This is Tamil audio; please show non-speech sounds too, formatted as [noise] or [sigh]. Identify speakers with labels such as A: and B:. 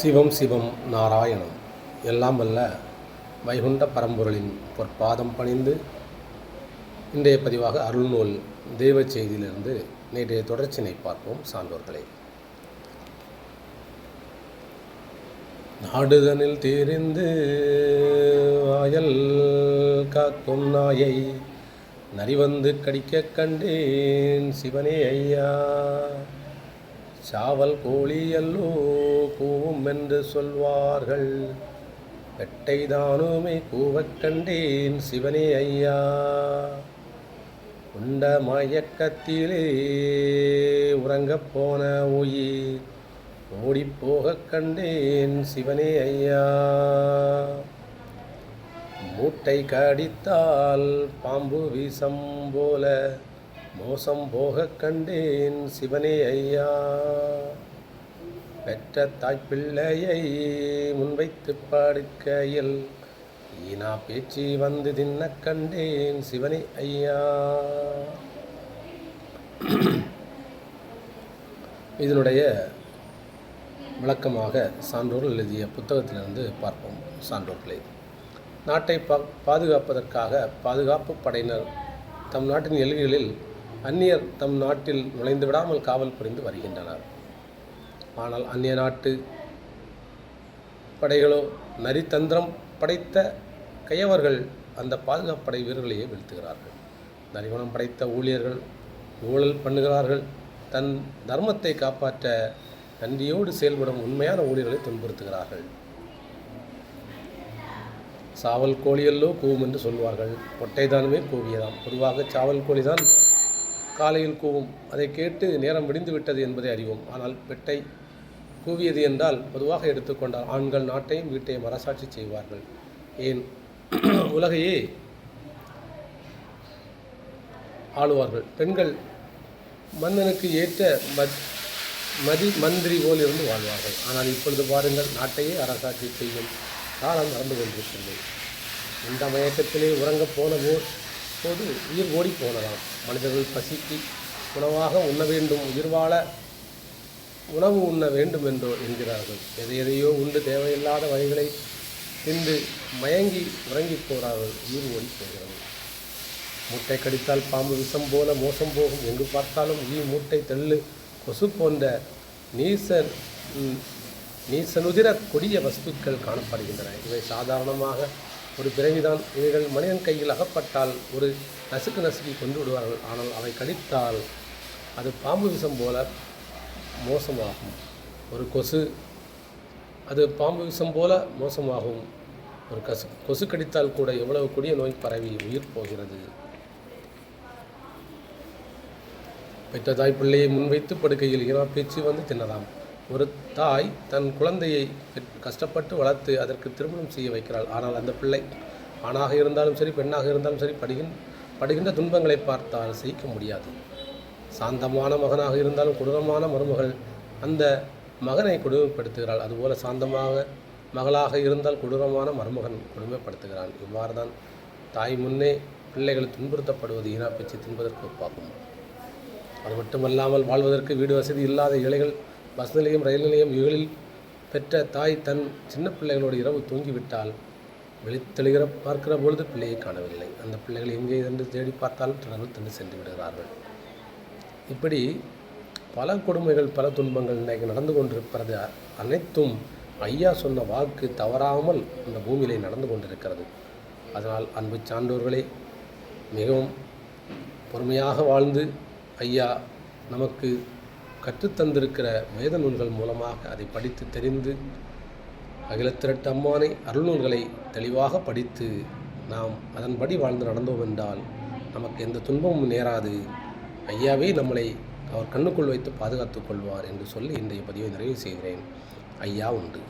A: சிவம் சிவம் நாராயணம். எல்லாம் வல்ல வைகுண்ட பரம்பொருளின் பொற்பாதம் பணிந்து இன்றைய பதிவாக அருள்நூல் தெய்வ செய்தியிலிருந்து நேற்றைய தொடர்ச்சினை பார்ப்போம் சான்றோர்களே. நாடுதனில் தெரிந்து வாயல் காக்கும் நாயை நரிவந்து கடிக்க கண்டேன் சிவனே ஐயா. சாவல் கோழி அல்லோ கூவும் என்று சொல்வார்கள். வெட்டைதானுமே கூவக் கண்டேன் சிவனே ஐயா. உண்ட மயக்கத்திலே உறங்கப் போன உயிர் ஓடிப்போகக் கண்டேன் சிவனே ஐயா. மூட்டை கடித்தால் பாம்பு வீசம் போல மோசம் போகக் கண்டேன் சிவனே ஐயா. பெற்ற தாய்ப்பிள்ளையை முன்வைத்து பாடுக்கையில் ஈனா பேச்சு வந்து தின்னக் கண்டேன் சிவனே ஐயா. இதனுடைய விளக்கமாக சான்றோர்கள் எழுதிய புத்தகத்திலிருந்து பார்ப்போம். சான்றோர்களை நாட்டை பா பாதுகாப்பதற்காக பாதுகாப்பு படையினர் தம் நாட்டின் எல்கைகளில் அந்நியர் தம் நாட்டில் நுழைந்து விடாமல் காவல் புரிந்து வருகின்றனர். ஆனால் அந்நிய நாட்டு படைகளோ நரித்தந்திரம் படைத்த கையவர்கள் அந்த பாதுகாப்பு படை வீரர்களையே வீழ்த்துகிறார்கள். நரிகுணம் படைத்த ஊழியர்கள் ஊழல் பண்ணுகிறார்கள். தன் தர்மத்தை காப்பாற்ற நன்றியோடு செயல்படும் உண்மையான ஊழியர்களை துன்புறுத்துகிறார்கள். சாவல் கோழியல்லோ கூவும் என்று சொல்வார்கள். ஒட்டைதானுமே கூவியதாம். பொதுவாக சாவல் கோழி தான் காலையில் கூவும். அதை கேட்டு நேரம் விடிந்து விட்டது என்பதை அறிவோம். ஆனால் பெட்டை கூவியது என்றால் பொதுவாக எடுத்துக்கொண்டால் ஆண்கள் நாட்டையும் வீட்டையும் அரசாட்சி செய்வார்கள். ஏன்? [clears throat] உலகையே ஆளுவார்கள். பெண்கள் மன்னனுக்கு ஏற்ற மத் மதி மந்திரி போல் இருந்து வாழ்வார்கள். ஆனால் இப்பொழுது பாருங்கள் நாட்டையே அரசாட்சி செய்யும் காலம் நடந்து கொண்டிருக்கின்றது இந்த மயக்கத்திலே உறங்கப் போன போர் அப்போது உயிர் ஓடி போனதாம். மனிதர்கள் பசிக்கு உணவாக உண்ண வேண்டும் உயிர் வாழ உணவு உண்ண வேண்டும் என்றோ என்கிறார்கள். எதை எதையோ உண்டு தேவையில்லாத வகைகளை தின்று மயங்கி உறங்கி போகிறார்கள் உயிர் ஓடி போகிறது. மூட்டை கடித்தால் பாம்பு விஷம் போல மோசம் போகும். எங்கு பார்த்தாலும் உயிர் மூட்டை தெள்ளு கொசு போன்ற நீச நீசனுதிர கொடிய வஸ்துக்கள் காணப்படுகின்றன. இவை சாதாரணமாக ஒரு பிறவிதான். இவைகள் மனிதன் கையில் அகப்பட்டால் ஒரு நசுக்கு நசுக்கி கொண்டு விடுவார்கள். ஆனால் அவை கடித்தால் அது பாம்பு விஷம் போல மோசமாகும். ஒரு கொசு அது பாம்பு விஷம் போல மோசமாகும். ஒரு கசு கொசு கடித்தால் கூட எவ்வளவு கொடிய நோய் பரவி உயிர் போகிறது? பெற்ற தாய் பிள்ளையை முன்வைத்து படுக்கையில் ஈரா பேச்சு வந்து தின்னதாம் ஒரு தாய் தன் குழந்தையை கஷ்டப்பட்டு வளர்த்து அதற்கு திருமணம் செய்ய வைக்கிறாள். ஆனால் அந்த பிள்ளை ஆணாக இருந்தாலும் சரி பெண்ணாக இருந்தாலும் சரி படுகின் படுகின்ற துன்பங்களை பார்த்தால் சகிக்க முடியாது. சாந்தமான மகனாக இருந்தாலும் கொடூரமான மருமகள் அந்த மகனை கொடுமைப்படுத்துகிறாள். அதுபோல சாந்தமாக மகளாக இருந்தால் கொடூரமான மருமகன் கொடுமைப்படுத்துகிறான். இவ்வாறு தான் தாய் முன்னே பிள்ளைகள் துன்புறுத்தப்படுவது ஈனா பேச்சு தின்பதற்கு ஒப்பாகும். அது மட்டுமல்லாமல் வாழ்வதற்கு வீடு வசதி இல்லாத ஏழைகள் பஸ் நிலையம் ரயில் நிலையம் இவர்களில் பெற்ற தாய் தன் சின்ன பிள்ளைகளோடு இரவு தூங்கிவிட்டால் வெளித்தெழுகிற பார்க்கிற பொழுது பிள்ளையை காணவில்லை. அந்த பிள்ளைகள் எங்கே என்று தேடி பார்த்தாலும் தொடர்ந்து தண்டு சென்று விடுகிறார்கள். இப்படி பல கொடுமைகள் பல துன்பங்கள் இன்றைக்கு நடந்து கொண்டிருப்பது அனைத்தும் ஐயா சொன்ன வாக்கு தவறாமல் இந்த பூமியிலே நடந்து கொண்டிருக்கிறது. அதனால் அன்பு சான்றோர்களே மிகவும் பொறுமையாக வாழ்ந்து ஐயா நமக்கு கற்றுத்தந்திருக்கிற வேத நூல்கள் மூலமாக அதை படித்து தெரிந்து அகிலத்திரட்டு அம்மானை அருள்நூல்களை தெளிவாக படித்து நாம் அதன்படி வாழ்ந்து நடந்தோம் என்றால் நமக்கு எந்த துன்பமும் நேராது. ஐயாவே நம்மளை அவர் கண்ணுக்குள் வைத்து பாதுகாத்துக் கொள்வார் என்று சொல்லி இன்றைய பதிவை நிறைவு செய்கிறேன். ஐயா உண்டு.